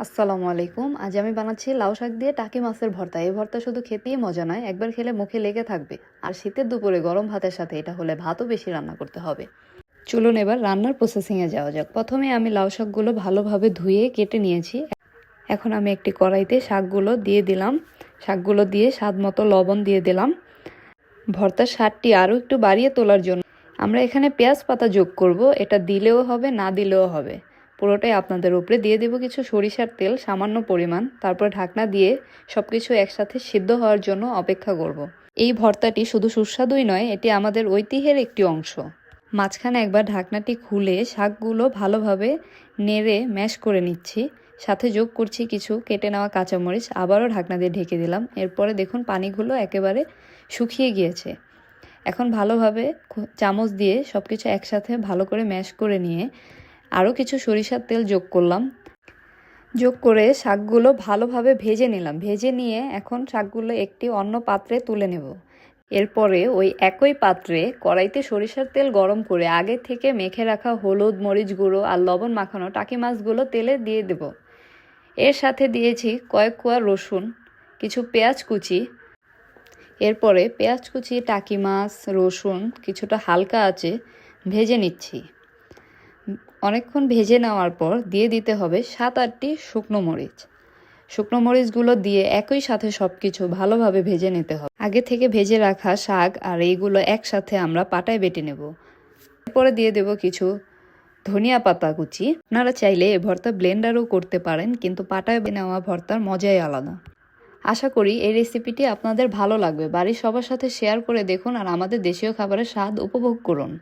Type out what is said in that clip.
আসসালামু আলাইকুম। আজ আমি বানাচ্ছি লাউ শাক দিয়ে টাকি মাছের ভর্তা। এই ভর্তা শুধু খেতেই মজা নয়, একবার খেলে মুখে লেগে থাকবে। আর শীতের দুপুরে গরম ভাতের সাথে এটা হলে ভাতও বেশি রান্না করতে হবে। চলুন এবার রান্নার প্রসেসিংয়ে যাওয়া যাক। প্রথমে আমি লাউ শাকগুলো ভালোভাবে ধুয়ে কেটে নিয়েছি। এখন আমি একটি কড়াইতে শাকগুলো দিয়ে দিলাম। শাকগুলো দিয়ে স্বাদ মতো লবণ দিয়ে দিলাম। ভর্তার স্বাদটি আরও একটু বাড়িয়ে তোলার জন্য আমরা এখানে পেঁয়াজ পাতা যোগ করব। এটা দিলেও হবে, না দিলেও হবে। পুরোটাই আপনাদের উপরে। দিয়ে দেবো কিছু সরিষার তেল, সামান্য পরিমাণ। তারপর ঢাকনা দিয়ে সব কিছু একসাথে সিদ্ধ হওয়ার জন্য অপেক্ষা করব। এই ভর্তাটি শুধু সুস্বাদুই নয়, এটি আমাদের ঐতিহ্যের একটি অংশ। মাঝখানে একবার ঢাকনাটি খুলে শাকগুলো ভালোভাবে নেড়ে ম্যাশ করে নিচ্ছি। সাথে যোগ করছি কিছু কেটে নেওয়া কাঁচামরিচ, আবারও ঢাকনা দিয়ে ঢেকে দিলাম। এরপরে দেখুন পানিগুলো একেবারে শুকিয়ে গিয়েছে। এখন ভালোভাবে চামচ দিয়ে সব কিছু একসাথে ভালো করে ম্যাশ করে নিয়ে আরও কিছু সরিষার তেল যোগ করলাম। যোগ করে শাকগুলো ভালোভাবে ভেজে নিলাম। ভেজে নিয়ে এখন শাকগুলো একটি অন্য পাত্রে তুলে নেব। এরপরে ওই একই পাত্রে কড়াইতে সরিষার তেল গরম করে আগে থেকে মেখে রাখা হলুদ, মরিচ গুঁড়ো আর লবণ মাখানো টাকি মাছগুলো তেলে দিয়ে দেব। এর সাথে দিয়েছি কয়েক কোয়া রসুন, কিছু পেঁয়াজ কুচি। এরপরে পেঁয়াজ কুচি, টাকি মাছ, রসুন কিছুটা হালকা আছে ভেজে নিচ্ছি। অনেকক্ষণ ভেজে নেওয়ার পর দিয়ে দিতে হবে সাত আটটি শুকনো মরিচ। শুকনো মরিচগুলো দিয়ে একই সাথে সব কিছু ভালোভাবে ভেজে নিতে হবে। আগে থেকে ভেজে রাখা শাক আর এইগুলো একসাথে আমরা পাটায় বেটে নেব। এরপরে দিয়ে দেব কিছু ধনিয়া পাতা কুচি। আপনারা চাইলে এ ভর্তা ব্লেন্ডারও করতে পারেন, কিন্তু পাটায় বেটে নেওয়া ভর্তার মজাই আলাদা। আশা করি এই রেসিপিটি আপনাদের ভালো লাগবে। বাড়ির সবার সাথে শেয়ার করে দেখুন আর আমাদের দেশীয় খাবারের স্বাদ উপভোগ করুন।